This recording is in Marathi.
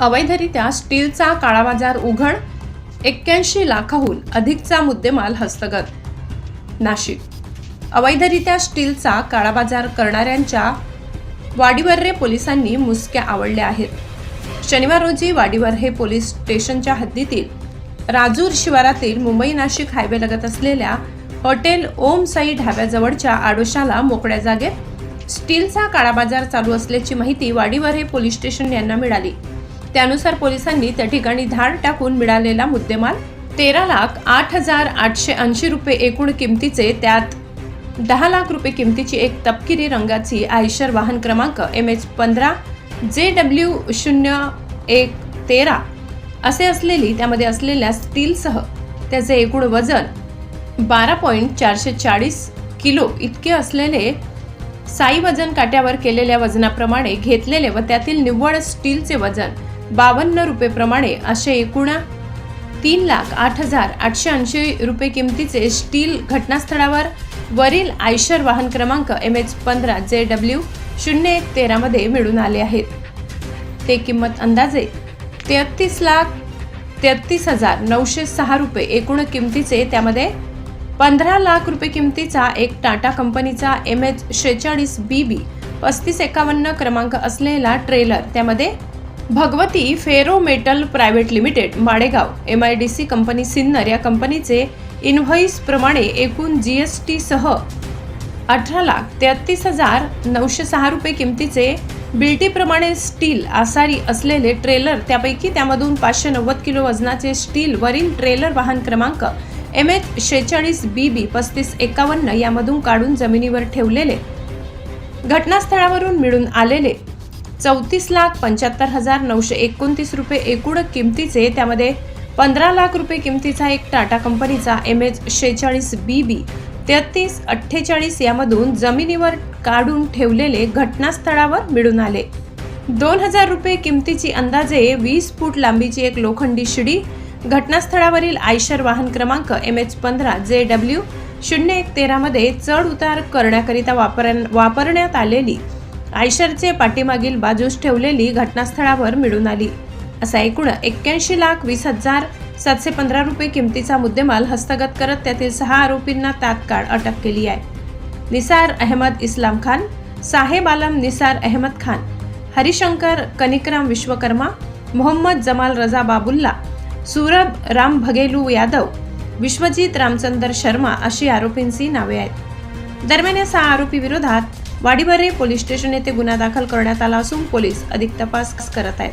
अवैधरित्या स्टीलचा काळाबाजार उघड एक्क्याऐंशी लाखाहून अधिकचा मुद्देमाल हस्तगत. नाशिक. अवैधरित्या स्टीलचा काळाबाजार करणाऱ्यांच्या वाडीवर्रे पोलिसांनी मुसक्या आवडल्या आहेत. शनिवार रोजी वाडीवर्रे पोलीस स्टेशनच्या हद्दीतील राजूर शिवारातील मुंबई नाशिक हायवे लगत असलेल्या हॉटेल ओम साई ढाब्याजवळच्या आडोशाला मोकळ्या जागेत स्टीलचा काळा बाजार चालू असल्याची माहिती वाडीवर हे पोलीस स्टेशन यांना मिळाली. त्यानुसार पोलिसांनी त्या ठिकाणी धाड टाकून मिळालेला मुद्देमाल तेरा लाख आठ हजार आठशे ऐंशी रुपये एकूण किमतीचे त्यात दहा लाख रुपये किमतीची एक तपकिरी रंगाची आयशर वाहन क्रमांक एम एच पंधरा जे डब्ल्यू शून्य एक तेरा असे असलेली त्यामध्ये असलेल्या स्टीलसह त्याचे एकूण वजन बारा पॉईंट चारशे चाळीस किलो इतके असलेले साई वजन काट्यावर केलेल्या वजनाप्रमाणे घेतलेले व त्यातील निव्वळ स्टीलचे वजन बावन्न रुपयेप्रमाणे असे एकूण तीन लाख आठ हजार आठशे ऐंशी रुपये किमतीचे स्टील घटनास्थळावर वरील आयशर वाहन क्रमांक एम एच पंधरा जे डब्ल्यू शून्य एक तेरामध्ये मिळून आले आहेत. ते किंमत अंदाजे तेहतीस लाख तेहतीस हजार नऊशे सहा रुपये एकूण किमतीचे त्यामध्ये पंधरा लाख रुपये किमतीचा एक टाटा कंपनीचा एम एच शेहेचाळीस बी बी पस्तीस एकावन्न क्रमांक असलेला ट्रेलर त्यामध्ये Bhagwati ferro metal private limited Madegaon M I D C company Sinnar या कंपनीचे इनव्हॉइस प्रमाणे एकूण जी एस टी सह अठरा लाख तेहतीस हजार नऊशे सहा रुपये किमतीचे बिल्टीप्रमाणे स्टील आसारी असलेले ट्रेलर त्यापैकी त्यामधून पाचशे नव्वद किलो वजनाचे स्टील वरील ट्रेलर वाहन क्रमांक एम एच शेहेचाळीस बी बी पस्तीस एकावन्न यामधून काढून जमिनीवर ठेवलेले. घटनास्थळावरून मिळून आलेले चौतीस लाख पंच्याहत्तर हजार नऊशे एकोणतीस रुपये एकूण किमतीचे त्यामध्ये पंधरा लाख रुपये किमतीचा एक टाटा कंपनीचा एम एच शेहेचाळीस बी बी तेहतीस अठ्ठेचाळीस यामधून जमिनीवर काढून ठेवलेले घटनास्थळावर मिळून आले. दोन हजार रुपये किमतीची अंदाजे वीस फूट लांबीची एक लोखंडी शिडी घटनास्थळावरील आयशर वाहन क्रमांक एम एच पंधरा जे डब्ल्यू शून्य एक तेरामध्ये चढ उतार करण्याकरिता वापर वापरण्यात आलेली आयशरचे पाठीमागील बाजूस ठेवलेली घटनास्थळावर मिळून आली. असा एकूण एक्क्याऐंशी लाख वीस हजार सातशे पंधरा रुपये किमतीचा मुद्देमाल हस्तगत करत त्यातील सहा आरोपींना तात्काळ अटक केली आहे. निसार अहमद इस्लाम खान साहेब आलम निसार अहमद खान हरिशंकर कनिकराम विश्वकर्मा मोहम्मद जमाल रजा बाबुल्ला सूरभ राम भगेलू यादव विश्वजित रामचंदर शर्मा अशी आरोपींची नावे आहेत. दरम्यान या सहा आरोपी विरोधात वाडीबरे पोलीस स्टेशन येथे गुन्हा दाखल करण्यात आला असून पोलीस अधिक तपास करत आहेत.